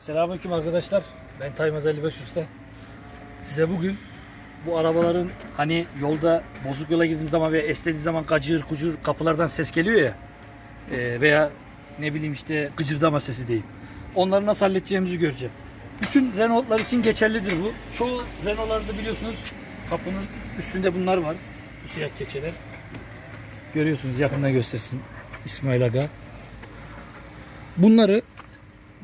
Selamünaleyküm arkadaşlar. Ben Taymaz 55 Usta. Size bugün bu arabaların hani yolda bozuk yola girdiği zaman veya esnediği zaman gacır kucur kapılardan ses geliyor ya e, veya ne bileyim işte gıcırdama sesi diyeyim. Onları nasıl halledeceğimizi göreceğim. Bütün Renault'lar için geçerlidir bu. Çoğu Renault'larda biliyorsunuz kapının üstünde bunlar var. Bu siyah keçeler. Görüyorsunuz yakından göstersin İsmail Aga. Bunları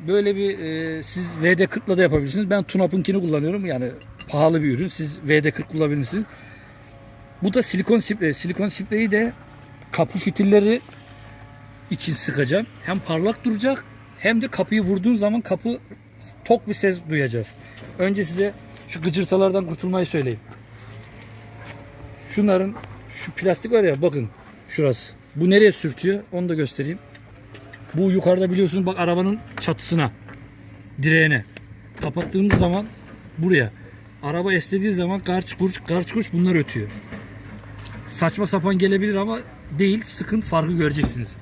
böyle bir e, siz VD40'la da yapabilirsiniz. Ben Tunap'ınkini kullanıyorum. Yani pahalı bir ürün. Siz VD40 kullanabilirsiniz. Bu da silikon sprey. Silikon spreyi de kapı fitilleri için sıkacağım. Hem parlak duracak hem de kapıyı vurduğun zaman kapı tok bir ses duyacağız. Önce size şu gıcırtalardan kurtulmayı söyleyeyim. Şunların şu plastik var ya bakın şurası. Bu nereye sürtüyor onu da göstereyim. Bu yukarıda biliyorsunuz bak arabanın çatısına, direğine. Kapattığımız zaman buraya. Araba esnediği zaman karç kurç karç kurç bunlar ötüyor. Saçma sapan gelebilir ama değil. Sıkın farkı göreceksiniz.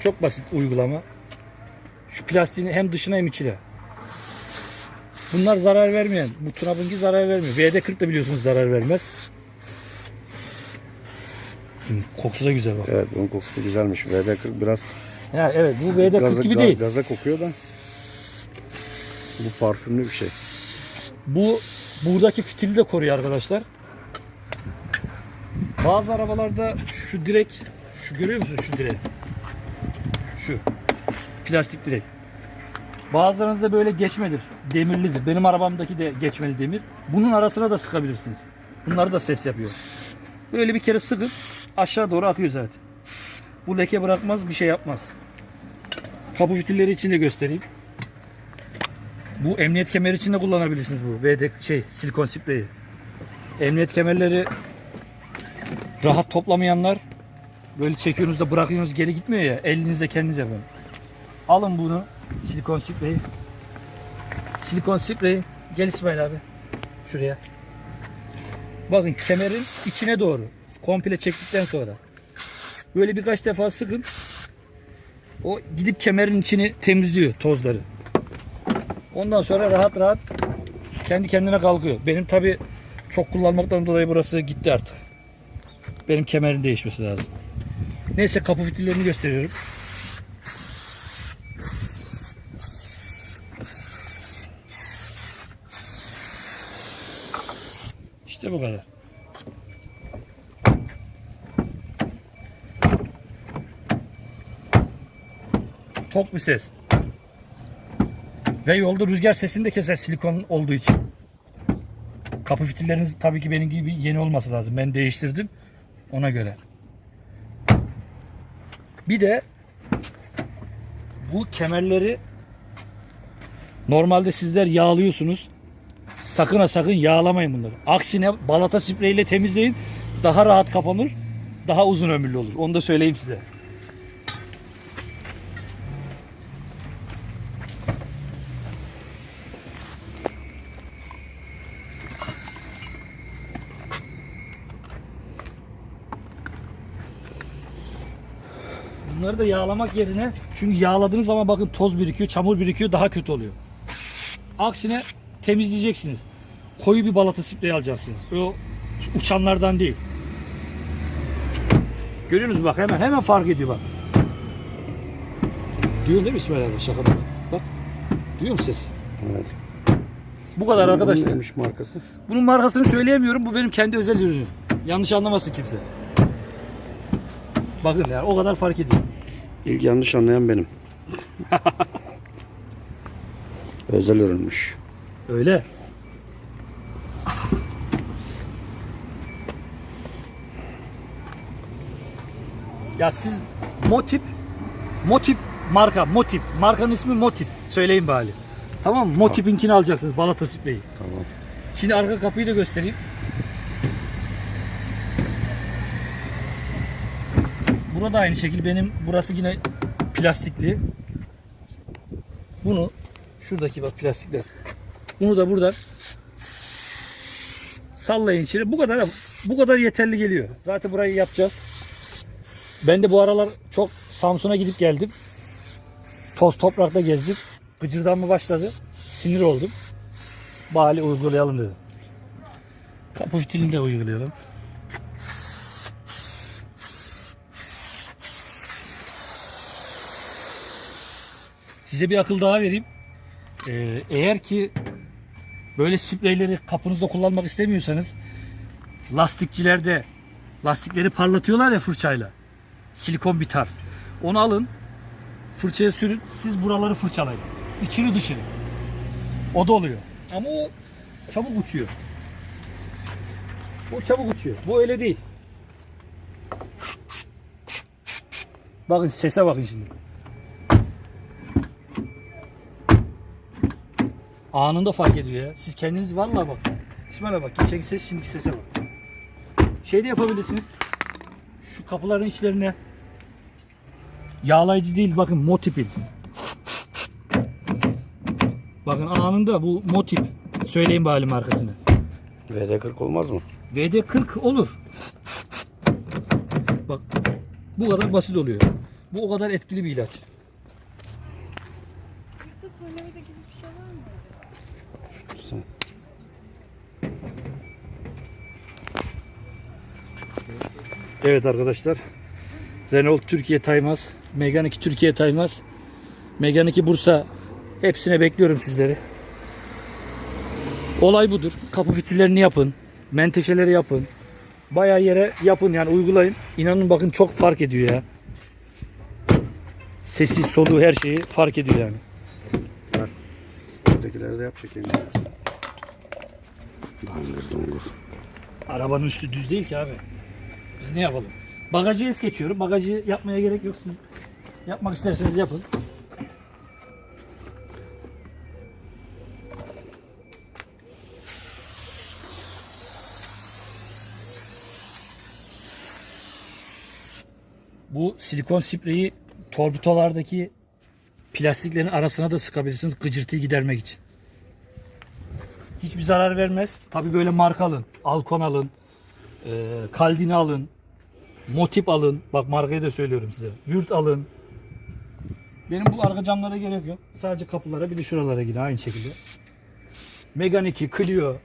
Çok basit uygulama. Şu plastiğin hem dışına hem içine. Bunlar zarar vermeyen. Bu Tunap'ınki zarar vermiyor. VD40 da biliyorsunuz zarar vermez. Kokusu da güzel bak. Evet bunun kokusu güzelmiş. VD40 biraz Ya evet bu VD40 gaza, gibi değil. gaza kokuyor da bu parfümlü bir şey. Bu buradaki fitili de koruyor arkadaşlar. Bazı arabalarda şu direk, şu görüyor musun şu direk? Şu. Plastik direk. Bazılarınızda böyle geçmedir. Demirlidir. Benim arabamdaki de geçmeli demir. Bunun arasına da sıkabilirsiniz. Bunlar da ses yapıyor. Böyle bir kere sıkıp aşağı doğru akıyor zaten. Bu leke bırakmaz, bir şey yapmaz. Kapı fitilleri için de göstereyim. Bu emniyet kemeri için de kullanabilirsiniz bu. VD şey silikon spreyi. Emniyet kemerleri rahat toplamayanlar böyle çekiyorsunuz da bırakıyorsunuz geri gitmiyor ya. Elinizle kendiniz yapın. Alın bunu silikon spreyi. Silikon spreyi. Gel İsmail abi. Şuraya. Bakın kemerin içine doğru. Komple çektikten sonra. Böyle birkaç defa sıkın. O gidip kemerin içini temizliyor tozları. Ondan sonra rahat rahat kendi kendine kalkıyor. Benim tabi çok kullanmaktan dolayı burası gitti artık. Benim kemerin değişmesi lazım. Neyse kapı fitillerini gösteriyorum. İşte bu kadar. Tok bir ses. Ve yolda rüzgar sesini de keser silikon olduğu için. Kapı fitilleriniz tabii ki benim gibi yeni olması lazım. Ben değiştirdim ona göre. Bir de bu kemerleri normalde sizler yağlıyorsunuz. Sakın ha sakın yağlamayın bunları. Aksine balata spreyiyle temizleyin. Daha rahat kapanır. Daha uzun ömürlü olur. Onu da söyleyeyim size. Bunları da yağlamak yerine çünkü yağladığınız zaman bakın toz birikiyor, çamur birikiyor daha kötü oluyor. Aksine temizleyeceksiniz. Koyu bir balata spreyi alacaksınız. O uçanlardan değil. Görüyor musunuz bak hemen hemen fark ediyor bak. Duyuyor değil mi İsmail abi şaka bak. Bak. Duyuyor musun ses? Evet. Bu kadar arkadaşlar. Neymiş markası? Bunun markasını söyleyemiyorum. Bu benim kendi özel ürünüm. Yanlış anlamasın kimse. Bakın ya o kadar fark ediyor. İlk yanlış anlayan benim. Özel ürünmüş. Öyle. Ya siz Motip Motip marka Motip markanın ismi Motip söyleyin bari. Tamam mı? Motip'inkini alacaksınız balata spreyi. Tamam. Şimdi arka kapıyı da göstereyim. Burada aynı şekilde benim burası yine plastikli. Bunu şuradaki bak plastikler. Bunu da buradan sallayın içine. Bu kadar bu kadar yeterli geliyor. Zaten burayı yapacağız. Ben de bu aralar çok Samsun'a gidip geldim. Toz toprakta gezdim. Gıcırdanma başladı. Sinir oldum. Bari uygulayalım dedim. Kapı fitilini de uygulayalım. Size bir akıl daha vereyim. Ee, eğer ki böyle spreyleri kapınızda kullanmak istemiyorsanız lastikçilerde lastikleri parlatıyorlar ya fırçayla. Silikon bir tarz. Onu alın. Fırçaya sürün. Siz buraları fırçalayın. İçini dışını. O da oluyor. Ama o çabuk uçuyor. O çabuk uçuyor. Bu öyle değil. Bakın sese bakın şimdi. Anında fark ediyor ya. Siz kendiniz vallahi bak. İsmail'e bak. Geçen ses şimdiki sese bak. Şey de yapabilirsiniz. Şu kapıların içlerine yağlayıcı değil bakın motipin. Bakın anında bu motip. Söyleyin bari markasını. VD40 olmaz mı? VD40 olur. Bak bu kadar basit oluyor. Bu o kadar etkili bir ilaç. Burada tornavida gibi bir şey var mı acaba? Sen. Evet arkadaşlar. Renault Türkiye Taymaz, Megane 2 Türkiye Taymaz, Megane 2 Bursa hepsine bekliyorum sizleri. Olay budur. Kapı fitillerini yapın. Menteşeleri yapın. Bayağı yere yapın yani uygulayın. İnanın bakın çok fark ediyor ya. Sesi, soluğu her şeyi fark ediyor yani. Buradakileri de yap çekeyim. Dangır dungur. Arabanın üstü düz değil ki abi. Biz ne yapalım? Bagajı es geçiyorum. Bagajı yapmaya gerek yok. Siz yapmak isterseniz yapın. Bu silikon spreyi torpidolardaki plastiklerin arasına da sıkabilirsiniz gıcırtıyı gidermek için. Hiçbir zarar vermez. Tabi böyle marka alın. Alkon alın. E, Kaldini alın. Motip alın. Bak markayı da söylüyorum size. Yurt alın. Benim bu arka camlara gerek yok. Sadece kapılara bir de şuralara yine aynı şekilde. Megane 2, Clio,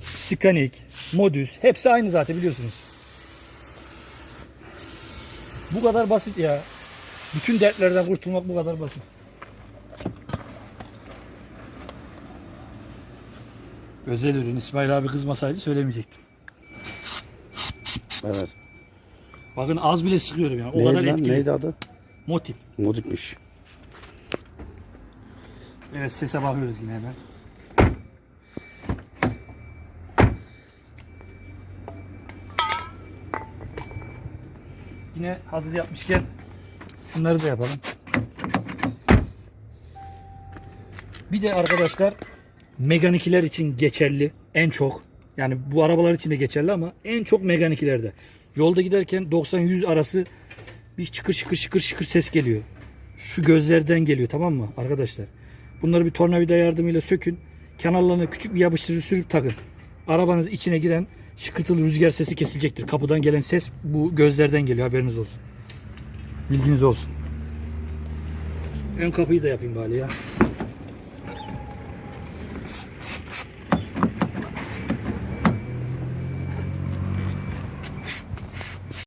Scenic, Modus hepsi aynı zaten biliyorsunuz. Bu kadar basit ya. Bütün dertlerden kurtulmak bu kadar basit. Özel ürün İsmail abi kızmasaydı söylemeyecektim. Evet. Bakın az bile sıkıyorum yani. O Neydi kadar lan? etkili. Neydi adı? Motif. Modipmiş. Evet sese bakıyoruz yine hemen. Yine hazır yapmışken şunları da yapalım. Bir de arkadaşlar Megane 2'ler için geçerli en çok. Yani bu arabalar için de geçerli ama en çok Megane 2'lerde. Yolda giderken 90-100 arası bir çıkır çıkır çıkır çıkır ses geliyor. Şu gözlerden geliyor tamam mı arkadaşlar? Bunları bir tornavida yardımıyla sökün. Kenarlarına küçük bir yapıştırıcı sürüp takın. Arabanız içine giren şıkırtılı rüzgar sesi kesilecektir. Kapıdan gelen ses bu gözlerden geliyor haberiniz olsun. Bilginiz olsun. Ön kapıyı da yapayım bari ya.